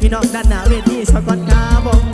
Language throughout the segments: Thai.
พี่น้องด้านหน้าเวทีชอบกอนครับผม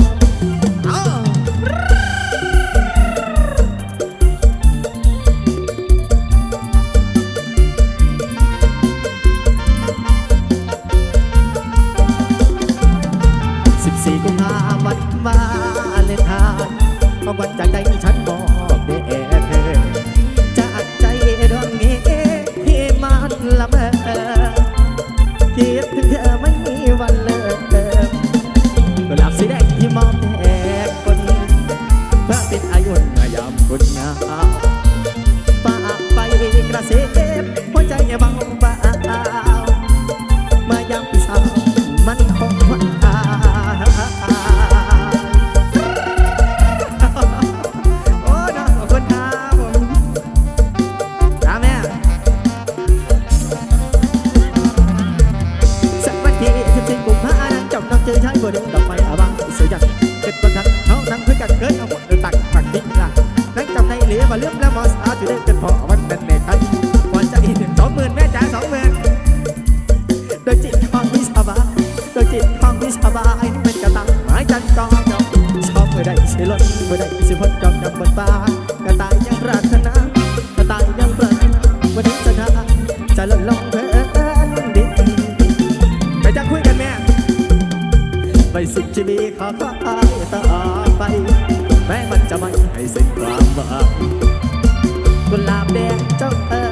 จอจองชอบเมื่อใดสิล้นเมื่อใดสิพ้จองจอบนฟ้ากระตายยังปรารถนากระตายยังปรารถนาวันนี้จะได้จะลดลงเพื่อนดิไปจะคุยกันแม่ไปสุดชีวิขอขอต่อไปแม่มันจะไม่ให้สิ้นความหวังกุหลาบแดงเจ้าเอ๋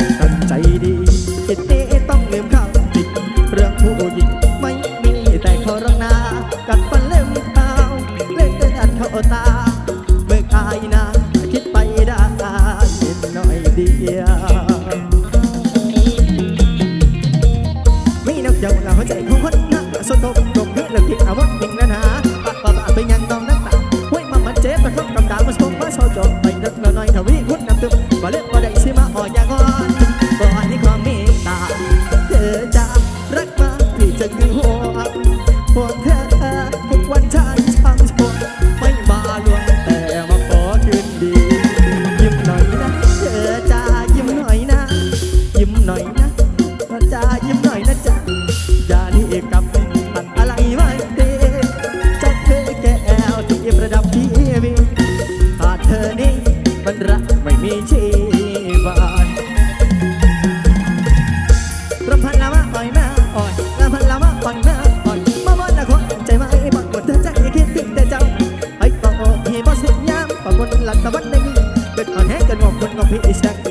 เรื่องจริอาวุธยิงนะนะปะปะปะไปยังน้องนักตาเว้ยมามันเจ็บแต่ก็กำดามาชมมาโซบจ happy is that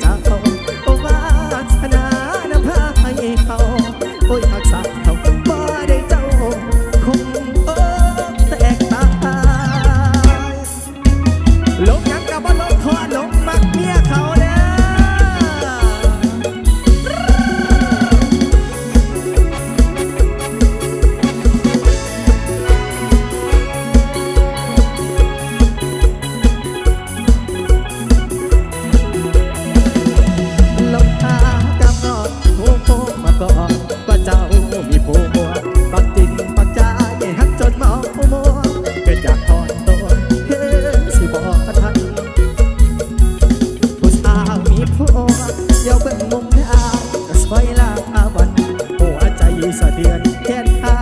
ได้ะเ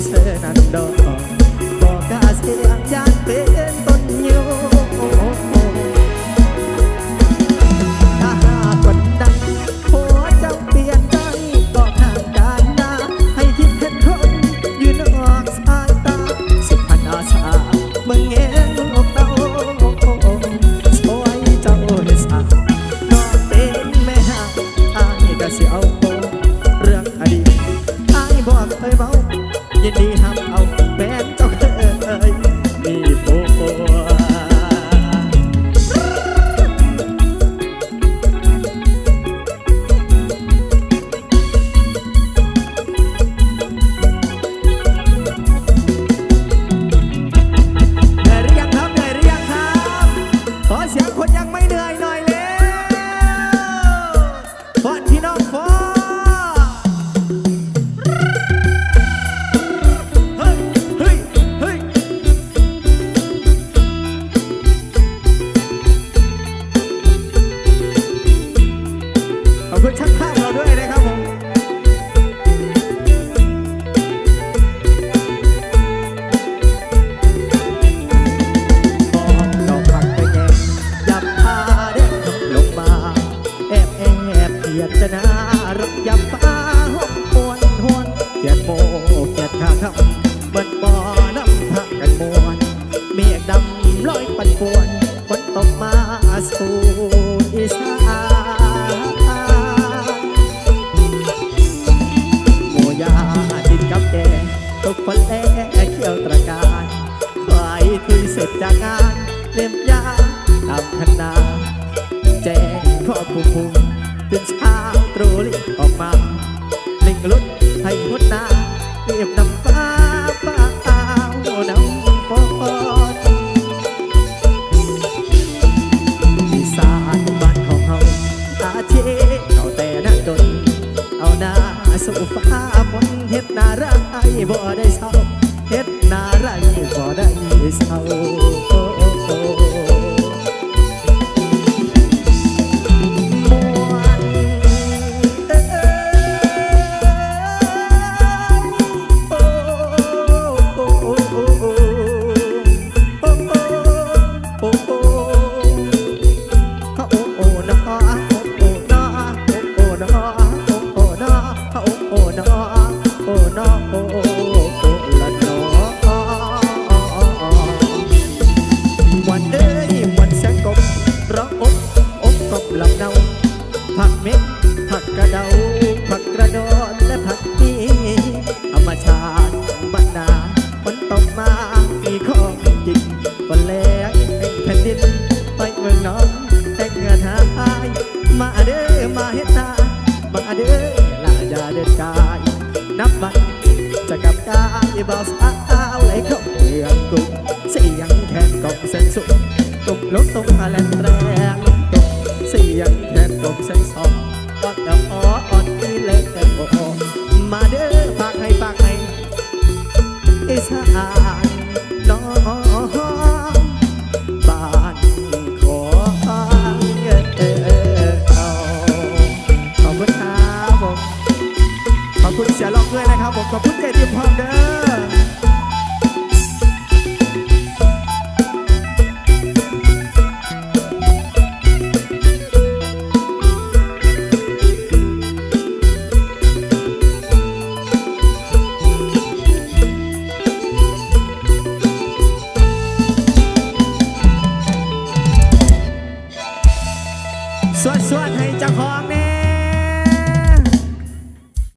xuân xe nắng đỏ có cả xe ăn chán bên tôn nhiều ฟ้ามนเห็ดนารักไอ้บ่ได